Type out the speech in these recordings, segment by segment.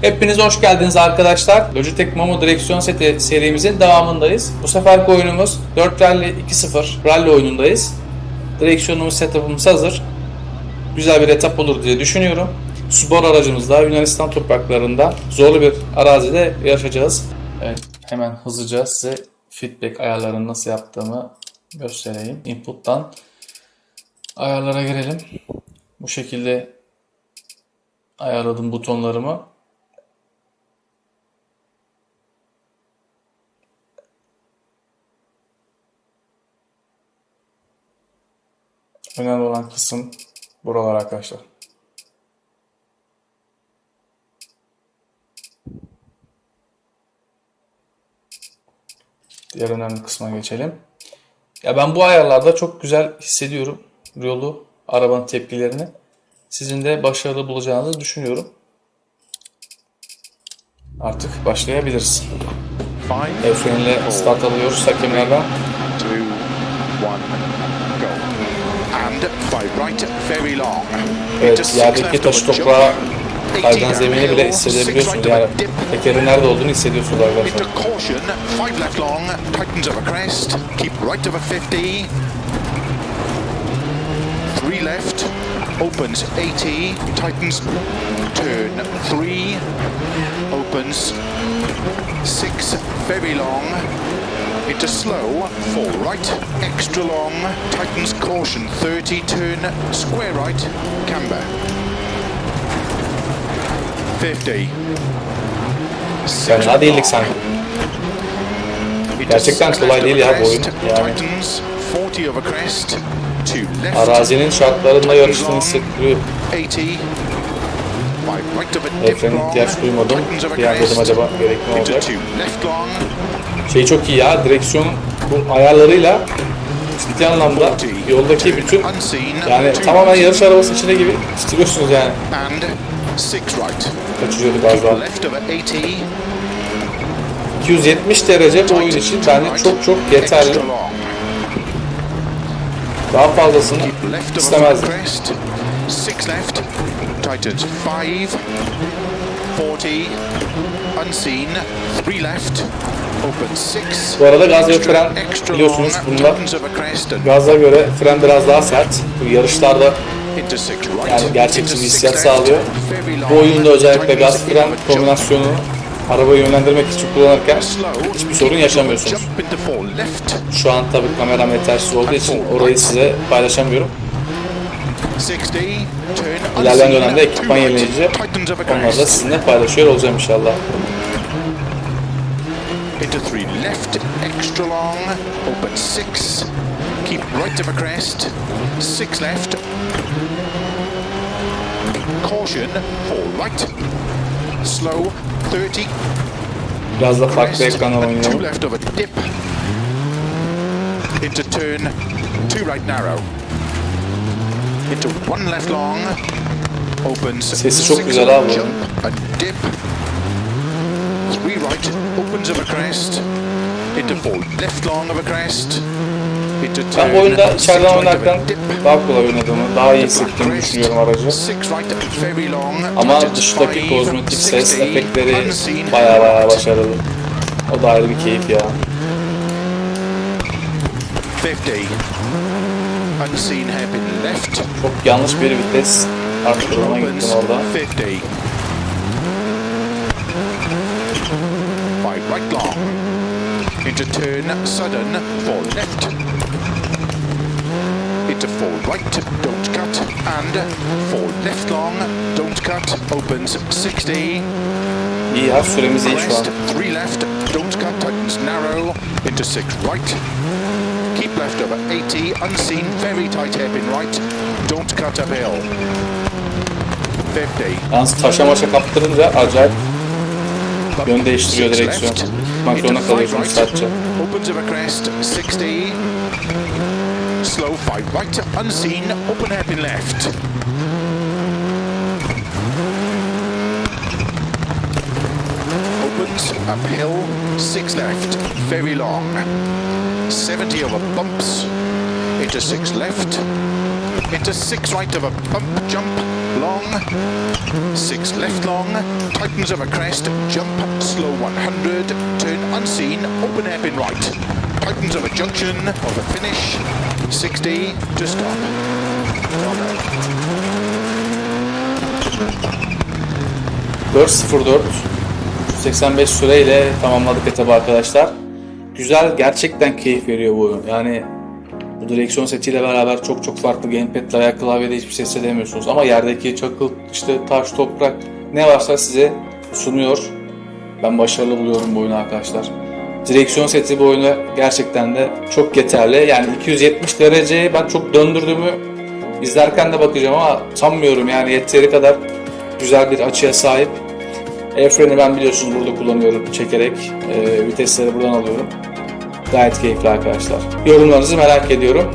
Hepiniz hoş geldiniz arkadaşlar. Logitech Momo direksiyon seti serimizin devamındayız. Bu seferki oyunumuz 4 Rally 2.0 Rally oyunundayız. Direksiyonumuz, setup'ımız hazır. Güzel bir etap olur diye düşünüyorum. Spor aracımızla Yunanistan topraklarında zorlu bir arazide yarışacağız. Evet, hemen hızlıca size feedback ayarlarını nasıl yaptığımı göstereyim. Input'tan ayarlara girelim. Bu şekilde ayarladım butonlarımı. Önemli olan kısım buralar arkadaşlar. Diğer önemli kısma geçelim. Ya ben bu ayarlarda çok güzel hissediyorum yolu, arabanın tepkilerini. Sizin de başarılı bulacağınızı düşünüyorum. Artık başlayabiliriz. El freniyle start alıyoruz hakemlerden. Evet, yerdeki jump. toprağa 80 kaygan zemini bile hissedebiliyorsunuz. Yani tekerin nerede olduğunu hissediyorsunuz arkadaşlar. Into caution, five left long, tightens over crest, keep right over 50. Three left, opens 80, tightens, turn three, opens six, very long, into slow, four right, extra long, tightens caution 30, turn square right, camber. 50. Six Fena değildik sanki. Gerçekten kolay değil ya bu oyun. Yani Tightens 40 over crest, two left, arazinin şartlarında yarıştığını hissettiriyor. 80. Five right over El dip freni long, ihtiyaç duymadım. Bir an dedim acaba into olacak? Şey çok iyi ya direksiyon bu ayarlarıyla ciddi anlamda yoldaki bütün yani tamamen yarış arabası içinde gibi titriyorsunuz yani. Kaçırıyorduk az daha. Left over 80. 270 derece bu oyun için bence çok çok yeterli. Daha fazlasını istemezdim. crest, six left, tightens five, 40, unseen, three left, open six. Bu arada gaz ve fren biliyorsunuz bunda gaza göre fren biraz daha sert. Bu yarışlarda yani gerçekçi bir hissiyat sağlıyor. Bu oyunda özellikle gaz fren kombinasyonunu arabayı yönlendirmek için kullanırken hiçbir sorun yaşamıyorsunuz. Şu an tabii kameram yetersiz olduğu için orayı size paylaşamıyorum. 60, turn İlerleyen dönemde ekipman over onları da sizinle paylaşıyor olacağım inşallah. Into three. Left, extra long, open six, keep right of a crest, six left, caution, four right, slow, 30, Biraz da farklı ekrandan and two left of a dip, into turn, two right narrow, into one left long, opens Sesi çok six güzel abi. jump, and dip, three right, opens of a crest, into four left long of a crest, into turn, Ben bu oyunda içeriden oynarken daha kolay oynadığımı, daha iyi hissettiğimi düşünüyorum aracı. Ama dıştaki kozmetik ses 60, efektleri baya baya başarılı. O da ayrı bir keyif ya. 50, unseen hairpin left, Çok yanlış bir vites arttırmama opens gittim orada. 50. Right long. Into turn sudden four left. Into four right, don't cut. And four left long, don't cut. Opens 60. İyi ya süremiz iyi şu an. Three left, don't cut. Tightens narrow. Into six right. Keep left over 80. Unseen, very tight hairpin right. Don't cut uphill. 50. Yalnız taşa maşa kaptırınca acayip yön değiştiriyor direksiyon. Tutmak zorunda kalıyorsunuz sadece. Opens of a crest, 60. Slow five right, unseen, open hairpin left. Opens uphill, six left, very long. 70 over bumps, into six left, into six right of a bump jump, long, six left long, tightens of a crest, jump, slow 100, turn unseen, open hairpin right, tightens of a junction, of a finish, 60 to stop. Well done. 4.04 85 süreyle tamamladık etabı arkadaşlar. Güzel, gerçekten keyif veriyor bu. Yani bu direksiyon setiyle beraber çok çok farklı gamepad ile veya klavyede hiçbir şey hissedemiyorsunuz. Ama yerdeki çakıl, işte taş, toprak ne varsa size sunuyor. Ben başarılı buluyorum bu oyunu arkadaşlar. Direksiyon seti bu oyuna gerçekten de çok yeterli. Yani 270 dereceyi ben çok döndürdüğümü izlerken de bakacağım ama sanmıyorum yani yeteri kadar güzel bir açıya sahip. Freni ben biliyorsunuz burada kullanıyorum çekerek. Ee, vitesleri buradan alıyorum. Gayet keyifli arkadaşlar. Yorumlarınızı merak ediyorum.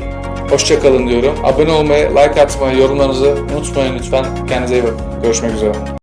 Hoşçakalın diyorum. Abone olmayı, like atmayı, yorumlarınızı unutmayın lütfen. Kendinize iyi bakın. Görüşmek üzere.